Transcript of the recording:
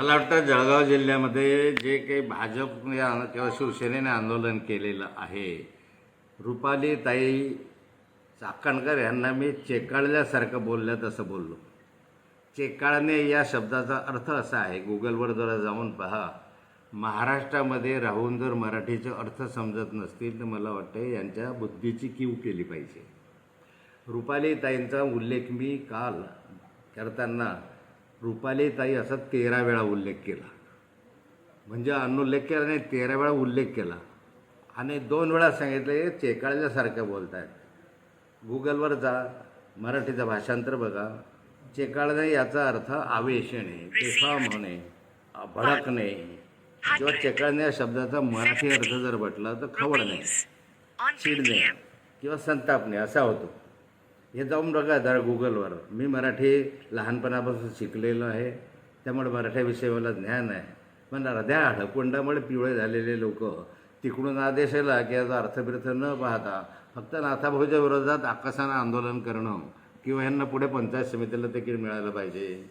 मला वाटतं जळगाव जिल्ह्यामध्ये जे काही भाजपने किंवा शिवसेनेने आंदोलन केलेलं आहे रुपाली ताई चाकणकर यांना मी चेकाळल्यासारखं बोललं तसं बोललो. चेकाळणे या शब्दाचा अर्थ असा आहे गुगलवर जरा जाऊन पहा. महाराष्ट्रामध्ये राहून जर मराठीचे अर्थ समजत नसतील तर मला वाटतं यांच्या बुद्धीची कीव केली पाहिजे. रुपाली ताईंचा उल्लेख मी काल करताना रुपाली ताई असा तेरा वेळा उल्लेख केला. म्हणजे अनुल्लेख केला नाही तेरा वेळा उल्लेख केला. आणि दोन वेळा सांगितलं चेकाळल्यासारखं बोलत आहेत गुगलवर जा मराठीचं भाषांतर बघा. चेकाळणे याचा अर्थ आवेश येणे बेफाम होणे भडकणे किंवा चेकाळणे या शब्दाचा मराठी अर्थ जर म्हटला तर खवळणे चिडणे किंवा संतापणे असा होतो. हे जाऊन बघा जरा गुगलवर. मी मराठी लहानपणापासून शिकलेलो आहे. त्यामुळे मराठ्याविषयी मला ज्ञान आहे. पण अर्ध्या हडकुंडामुळे पिवळे झालेले लोक तिकडून आदेश आला की याचा अर्थबिर्थ न पाहता फक्त नाथाभाऊच्या विरोधात आकाशानं आंदोलन करणं किंवा यांना पुढे पंचायत समितीला तिकीट मिळालं पाहिजे.